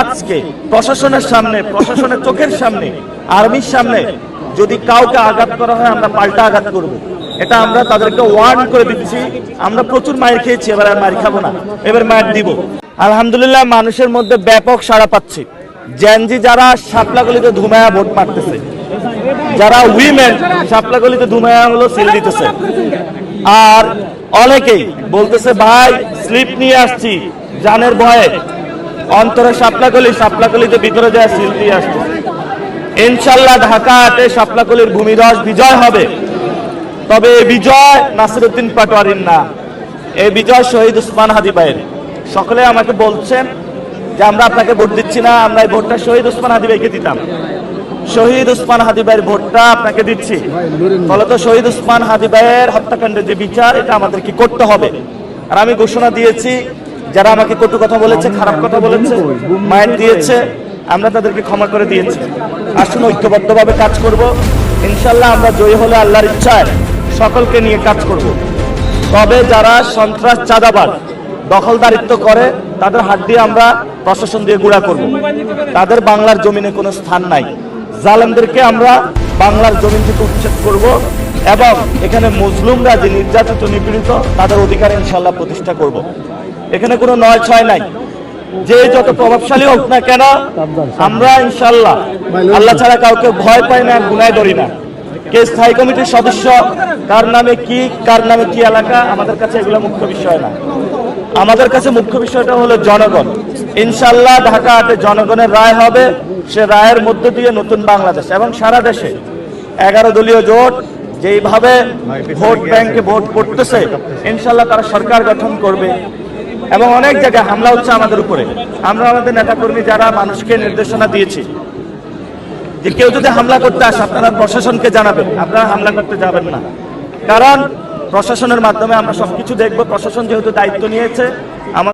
আজকে প্রশাসনের সামনে, প্রশাসনের চোখের সামনে, আর্মির সামনে যদি কাউকে আঘাত করা হয়, আমরা পাল্টা আঘাত করব। এটা আমরা তাদেরকে ওয়ার্ন করে দিচ্ছি। আমরা প্রচুর মায়ের খেয়েছি, এবার আর মায়ের খাব না। এবার মায়ের দিব। আলহামদুলিল্লাহ, মানুষের মধ্যে ব্যাপক সাড়া পাচ্ছি। জেনজি যারা শাপলাগলিতে ধুমায়া ভোট মারতেছে, যারা উইমেন শাপলাগলিতে ধুমায়া হলো সেল দিতেছে, আর অনেকেই বলতেছে, ভাই স্লিপ নিয়ে আসছি। জানের ভয়ে অন্তরে শাপলাকলি, শাপলাকলিতে ভিতরে যায় দিয়ে আসছে ইনশাল্লাহ ঢাকাতে শাপলাকলির ভূমিধস বিজয় হবে। তবে এই বিজয় নাসিরুদ্দিন পাটোয়ারির না। এই বিজয় শহীদ উসমান হাদি ভাইয়ের। সকলে আমাকে বলছেন যে আমরা আপনাকে ভোট দিচ্ছি না, আমরা এই ভোটটা শহীদ উসমান হাদি ভাইকে দিতাম। শহীদ উসমান হাদি ভাইয়ের ভোটটা আপনাকে দিচ্ছি। ফলত শহীদ উসমান হাদি ভাইয়ের হত্যাকাণ্ডের যে বিচার, এটা আমাদেরকে করতে হবে। আর আমি ঘোষণা দিয়েছি যারা আমাকে কটু কথা বলেছে, খারাপ কথা বলেছে মায়ের দিয়েছে, আমরা তাদেরকে ক্ষমা করে দিয়েছি। আসুন ঐক্যবদ্ধভাবে কাজ করব। ইনশাল্লাহ আমরা জয়ী হলে আল্লাহর ইচ্ছায় সকলকে নিয়ে কাজ করব। তবে যারা সন্ত্রাস চাঁদাবাদ দখলদারিত্ব করে, তাদের হাত দিয়ে আমরা প্রশাসন দিয়ে গুড়া করব। তাদের বাংলার জমিনে কোনো স্থান নাই। জালেমদেরকে আমরা বাংলার জমিন থেকে উচ্ছেদ করব এবং এখানে মুসলিমরা যে নির্যাতিত, নিপীড়িত, তাদের অধিকার ইনশাল্লাহ প্রতিষ্ঠা করব। এখানে কোনো নয় ছয় নাই। যে যত প্রভাবশালী হোক না কেন, আমরা ইনশাল্লাহ আল্লাহ ছাড়া কাউকে ভয় পাই না, গুনায় ধরি না। কে স্থায়ী কমিটির সদস্য, কার নামে কি, কার নামে কি এলাকা, আমাদের কাছে এগুলো মুখ্য বিষয় না। আমাদের কাছে মুখ্য বিষয়টা হলো জনগণ। ইনশাল্লাহ ঢাকা ঢাকাতে জনগণের রায় হবে, সে রায়ের মধ্য দিয়ে নতুন বাংলাদেশ এবং সারা দেশে এগারো দলীয় জোট যেইভাবে ভোট ব্যাংকে ভোট করতেছে ইনশাল্লাহ তারা সরকার গঠন করবে। এবং অনেক জায়গায় হামলা হচ্ছে আমাদের উপরে। আমরা আমাদের নেতাকর্মী যারা মানুষকে নির্দেশনা দিয়েছি যে কেউ যদি হামলা করতে আসে, আপনারা প্রশাসনকে জানাবেন। আপনারা হামলা করতে যাবেন না। কারণ প্রশাসনের মাধ্যমে আমরা সবকিছু দেখব। প্রশাসন যেহেতু দায়িত্ব নিয়েছে, আমাদের